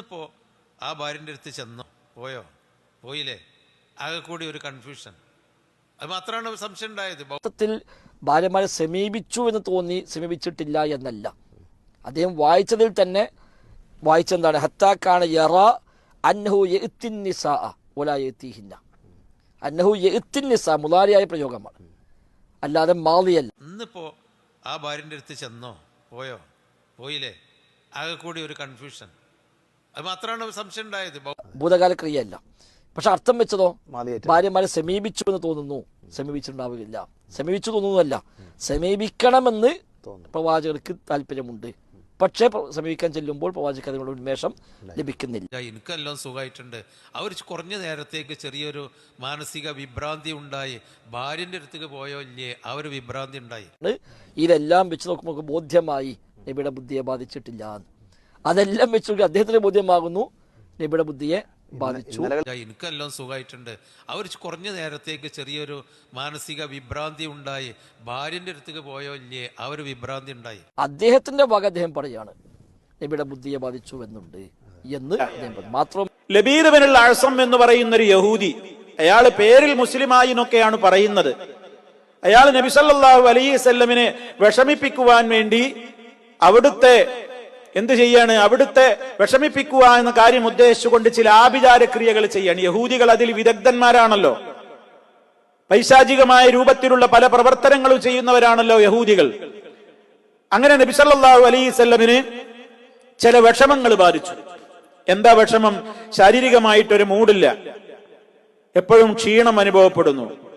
ഇന്നിപ്പോ ആ ഭാര്യന്റെ അടുത്ത് ചെന്നോ? പോയോ? പോയില്ലേ? ആകെ കൂടി ഒരു കൺഫ്യൂഷൻ അത് മാത്രമാണ് സംശയം ഉണ്ടായത്. മൊത്തത്തിൽ ഭാര്യമാരെ സമീപിച്ചു എന്ന് തോന്നി സമീപിച്ചിട്ടില്ല എന്നല്ല. അദ്ദേഹം വായിച്ചതിൽ തന്നെ വായിച്ചെന്താണ് ഹത്താക്കാണ് യറ അന്നഹു നിസ ഒലായത്തിഹിന്ന അന്നഹു നിസ മുലാരിയായ പ്രയോഗമാണ്. അല്ലാതെ മാറിയല്ല ഇന്നിപ്പോ ആ ഭാര്യന്റെ അടുത്ത് ചെന്നോ? പോയോ? പോയില്ലേ? ആകെ കൂടി ഒരു കൺഫ്യൂഷൻ അത് മാത്രമാണ് സംശയം ഉണ്ടായത്. ഭൂതകാല ക്രിയയല്ല പക്ഷെ അർത്ഥം വെച്ചതോ? ഭാര്യമാരെ സമീപിച്ചു എന്ന് തോന്നുന്നു. സമീപിച്ചിട്ടുണ്ടാവുകയില്ല സമീപിച്ചു തോന്നുന്നതല്ല. സമീപിക്കണമെന്ന് തോന്നുന്നു. പ്രവാചകർക്ക് താല്പര്യമുണ്ട്. പക്ഷെ സമീപിക്കാൻ ചെല്ലുമ്പോൾ പ്രവാചകർക്ക് അതിനുള്ള ഉന്മേഷം ലഭിക്കുന്നില്ല. എനിക്കെല്ലാം സുഖമായിട്ടുണ്ട്. അവർ കുറഞ്ഞ നേരത്തേക്ക് ചെറിയൊരു മാനസിക വിഭ്രാന്തി ഉണ്ടായി. ഭാര്യന്റെ അടുത്തേക്ക് പോയോ ഇല്ലേ? ആ ഒരു വിഭ്രാന്തി ഉണ്ടായി. ഇതെല്ലാം വെച്ച് നോക്കുമ്പോൾ ബോധ്യമായി. നബിയുടെ ബുദ്ധിയെ ബാധിച്ചിട്ടില്ല. അതെല്ലാം വെച്ച് അദ്ദേഹത്തിന് ബോധ്യമാകുന്നു നബിയുടെ ബുദ്ധിയെ ബാധിച്ചു. എനിക്കെല്ലാം സുഖമായിട്ടുണ്ട്. അവർ കുറഞ്ഞ നേരത്തേക്ക് ചെറിയൊരു മാനസിക വിഭ്രാന്തി ഉണ്ടായി. ഭാര്യന്റെ അടുത്തേക്ക് പോയോ ഇല്ലേ? ആ ഒരു വിഭ്രാന്തി ഉണ്ടായി. അദ്ദേഹത്തിന്റെ വക അദ്ദേഹം പറയാണ് നബിയുടെ ബുദ്ധിയെ ബാധിച്ചു എന്നുണ്ട് എന്ന് മാത്രം ലബീറുവിനുള്ള അഴസം അഴ്സം എന്ന് പറയുന്ന ഒരു യഹൂദി അയാൾ പേരിൽ മുസ്ലിമായി എന്നൊക്കെയാണ് പറയുന്നത് അയാൾ നബിസല്ലാഹു അലൈസല്ലമിനെ വിഷമിപ്പിക്കുവാൻ വേണ്ടി അവിടുത്തെ എന്ത് ചെയ്യാണ്? അവിടുത്തെ വിഷമിപ്പിക്കുക എന്ന കാര്യം ഉദ്ദേശിച്ചുകൊണ്ട് ചില ആഭിചാര ക്രിയകൾ ചെയ്യാണ്. യഹൂദികൾ അതിൽ വിദഗ്ധന്മാരാണല്ലോ. പൈശാചികമായ രൂപത്തിലുള്ള പല പ്രവർത്തനങ്ങളും ചെയ്യുന്നവരാണല്ലോ യഹൂദികൾ. അങ്ങനെ നബിസല്ലാഹു അലൈസല്ലമിന് ചില വിഷമങ്ങൾ ബാധിച്ചു. എന്താ വിഷമം? ശാരീരികമായിട്ടൊരു മൂടില്ല. എപ്പോഴും ക്ഷീണം അനുഭവപ്പെടുന്നു.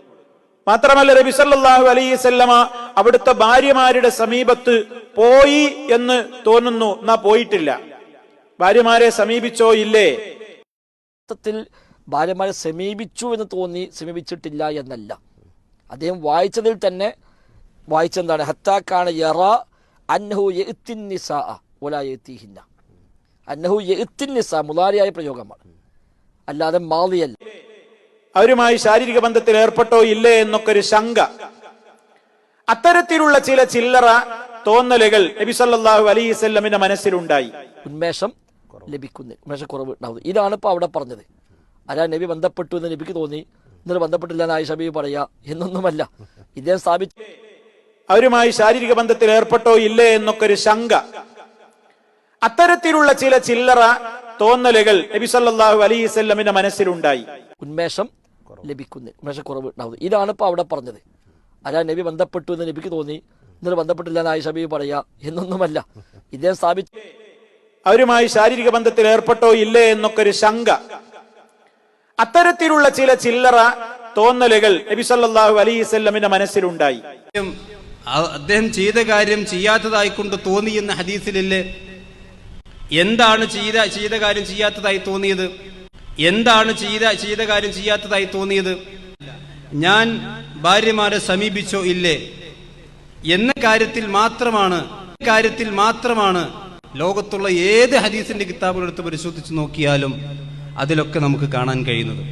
മാത്രമല്ല നബിസല്ലാഹു സല്ലല്ലാഹു അലൈഹി സല്ലമ അവിടുത്തെ ഭാര്യമാരുടെ സമീപത്ത് പോയി എന്ന് തോന്നുന്നു. എന്നാ പോയിട്ടില്ല. ഭാര്യമാരെ സമീപിച്ചോ ഇല്ലേ? ഭാര്യമാരെ സമീപിച്ചു എന്ന് തോന്നി സമീപിച്ചിട്ടില്ല എന്നല്ല. അദ്ദേഹം വായിച്ചതിൽ തന്നെ വായിച്ചെന്താണ് ഹത്താക്കാണ് യറ അന്നഹു നിസ ഒലായത്തിഹിന്ന അന്നഹു നിസ മുലാരിയായ പ്രയോഗമാണ്. അല്ലാതെ മാളിയല്ല അവരുമായി ശാരീരിക ബന്ധത്തിൽ ഏർപ്പെട്ടോ ഇല്ലേ എന്നൊക്കെ ഒരു ശങ്ക. അത്തരത്തിലുള്ള ചില ചില്ലറ തോന്നലുകൾ നബി സല്ലല്ലാഹു അലൈഹി വസല്ലമിന്റെ മനസ്സിലുണ്ടായി. ഉന്മേഷം ലഭിക്കുന്നു. ഉന്മേഷക്കുറവ് ഉണ്ടാവുന്നു ഇതാണ് ഇപ്പോൾ അവിടെ പറഞ്ഞത്. അല്ല നബി ബന്ധപ്പെട്ടു എന്ന് നബിക്ക് തോന്നി? എന്നിട്ട് ബന്ധപ്പെട്ടില്ല എന്ന് ആയിഷബി പറയാ. എന്നൊന്നുമല്ല. ഇദ്ദേഹം സ്ഥാപിച്ചു അവരുമായി ശാരീരിക ബന്ധത്തിൽ ഏർപ്പെട്ടോ ഇല്ലേ എന്നൊക്കെ ഒരു ശങ്ക. അത്തരത്തിലുള്ള ചില ചില്ലറ തോന്നലുകൾ നബി സല്ലല്ലാഹു അലൈഹി വസല്ലമിന്റെ മനസ്സിലുണ്ടായി. ഉന്മേഷം ലഭിക്കുന്നു. ഉന്മേഷക്കുറവ് ഉണ്ടാവുന്നു ഇതാണ് ഇപ്പോൾ അവിടെ പറഞ്ഞത്. അല്ല നബി ബന്ധപ്പെട്ടു എന്ന് നബിക്ക് തോന്നി? എന്നിട്ട് ബന്ധപ്പെട്ടില്ല എന്ന് ആയിഷ ബീവി പറയാ. എന്നൊന്നുമല്ല. ഇദ്ദേഹം സ്ഥാപിച്ചു അവരുമായി ശാരീരിക ബന്ധത്തിൽ ഏർപ്പെട്ടോ ഇല്ലേ എന്നൊക്കെ ഒരു ശങ്ക. അത്തരത്തിലുള്ള ചില ചില്ലറ തോന്നലുകൾ നബിസല്ലാഹു സല്ലല്ലാഹു അലൈഹി വസല്ലമിന്റെ മനസ്സിലുണ്ടായി. അദ്ദേഹം ചെയ്ത കാര്യം ചെയ്യാത്തതായിക്കൊണ്ട് തോന്നി എന്ന ഹദീസിലില്ലേ? എന്താണ് ചെയ്ത ചെയ്ത കാര്യം ചെയ്യാത്തതായി തോന്നിയത്? എന്താണ് ചെയ്ത ചെയ്ത കാര്യം ചെയ്യാത്തതായി തോന്നിയത്? ഞാൻ ഭാര്യമാരെ സമീപിച്ചോ ഇല്ലേ? എന്ന കാര്യത്തിൽ മാത്രമാണ് കാര്യത്തിൽ മാത്രമാണ് ലോകത്തുള്ള ഏത് ഹദീസിന്റെ കിതാബുകൾ എടുത്ത് പരിശോധിച്ച് നോക്കിയാലും അതിലൊക്കെ നമുക്ക് കാണാൻ കഴിയുന്നത്.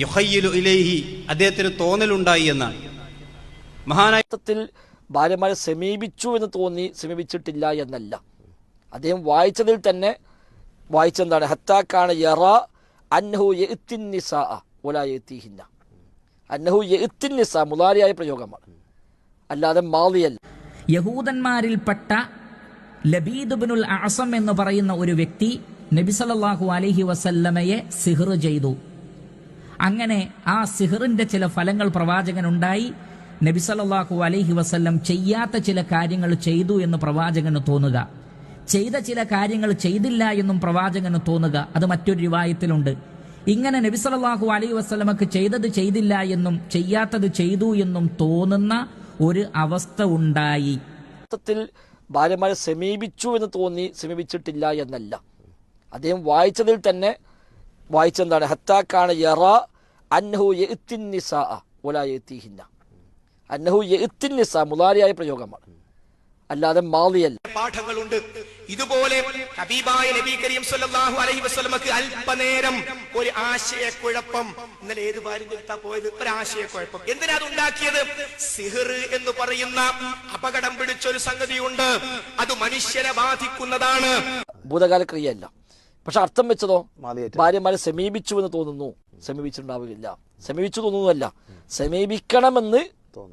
യുഹയ്യലു ഇലൈഹി അദ്ദേഹത്തിന് തോന്നലുണ്ടായി എന്നാണ്. മഹാനായത്തിൽ ഭാര്യമാരെ സമീപിച്ചു എന്ന് തോന്നി സമീപിച്ചിട്ടില്ല എന്നല്ല. അദ്ദേഹം വായിച്ചതിൽ തന്നെ വായിച്ചെന്താണ് ഹത്താക്കാണ് യറ അന്നഹു ഒലായത്തിഹിന്ന അന്നഹു മുലാരിയായ പ്രയോഗമാണ്. അല്ലാതെ മാളിയല്ല. യഹൂദന്മാരിൽപ്പെട്ട ലബീദുബിനുൽ അസം എന്ന് പറയുന്ന ഒരു വ്യക്തി നബിസലല്ലാഹു അലഹി വസല്ലമയെ സിഹർ ചെയ്തു. അങ്ങനെ ആ സിഹറിന്റെ ചില ഫലങ്ങൾ പ്രവാചകനുണ്ടായി. നബിസലല്ലാഹു അലഹി വസല്ലം ചെയ്യാത്ത ചില കാര്യങ്ങൾ ചെയ്തു എന്ന് പ്രവാചകന് തോന്നുക. ചെയ്ത ചില കാര്യങ്ങൾ ചെയ്തില്ല എന്നും പ്രവാചകന് തോന്നുക. അത് മറ്റൊരു രൂപായത്തിലുണ്ട്. ഇങ്ങനെ നബിസലല്ലാഹു അലൈഹി വസ്ലമക്ക് ചെയ്തത് ചെയ്തില്ല എന്നും ചെയ്യാത്തത് ചെയ്തു എന്നും തോന്നുന്ന ഒരു അവസ്ഥ ഉണ്ടായി. ഭാര്യമാരെ സമീപിച്ചു എന്ന് തോന്നി സമീപിച്ചിട്ടില്ല എന്നല്ല. അദ്ദേഹം വായിച്ചതിൽ തന്നെ വായിച്ചെന്താണ് ഹത്താക്കാണ് യറ അന്നഹു യത്തിന്നിസ ഒലായത്തിഹിന്ന അന്നഹു എത്തിന്നിസ മുലാരിയായ പ്രയോഗമാണ്. അല്ലാതെ മാളിയല്ല. പാഠങ്ങളുണ്ട്. ഇതുപോലെ ഹബീബായ നബി കരീം സല്ലല്ലാഹു അലൈഹി വസല്ലമക്ക് അല്പനേരം ഒരു ആശയക്കുഴപ്പം. ഇന്നലെ ഏത് ഭാര്യ എടുത്താ പോയത്? ഒരു ആശയക്കുഴപ്പം എന്തിനാ അത് ഉണ്ടാക്കിയത്? സിഹർ എന്ന് പറയുന്ന അപകടം പിടിച്ച പിടിച്ചൊരു സംഗതിയുണ്ട്. അത് മനുഷ്യനെ ബാധിക്കുന്നതാണ്. ഭൂതകാല ക്രിയയല്ല പക്ഷെ അർത്ഥം വെച്ചതോ. ഭാര്യമാരെ സമീപിച്ചു എന്ന് തോന്നുന്നു. സമീപിച്ചിട്ടുണ്ടാവുകയില്ല. സമീപിച്ചു തോന്നുന്നതല്ല. സമീപിക്കണമെന്ന്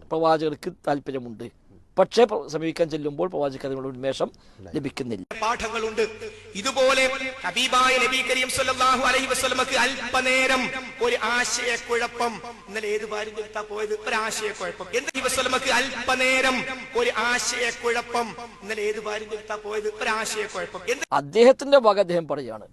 പ്രവാചകർക്ക് താല്പര്യമുണ്ട്. പക്ഷേ സമീപിക്കാൻ ചെല്ലുമ്പോൾ പ്രവാചക അതിനുള്ള ഉന്മേഷം ലഭിക്കുന്നില്ല. പാഠങ്ങളുണ്ട്. ഇതുപോലെ ഹബീബായ നബി കരീം സല്ലല്ലാഹു അലൈഹി വസല്ലമക്ക് അല്പനേരം ഒരു ആശയക്കുഴപ്പം. ഇന്നലെ ഏത് ഭാര്യ എടുത്താ പോയത്? ഒരു ആശയക്കുഴപ്പം എന്ത് നബി വസല്ലമക്ക് അല്പനേരം ഒരു ആശയക്കുഴപ്പം? ഇന്നലെ ഏത് ഭാര്യ എടുത്താ പോയത്? ഒരു ആശയക്കുഴപ്പം എന്ത് അദ്ദേഹത്തിന്റെ വക അദ്ദേഹം പറയാണ്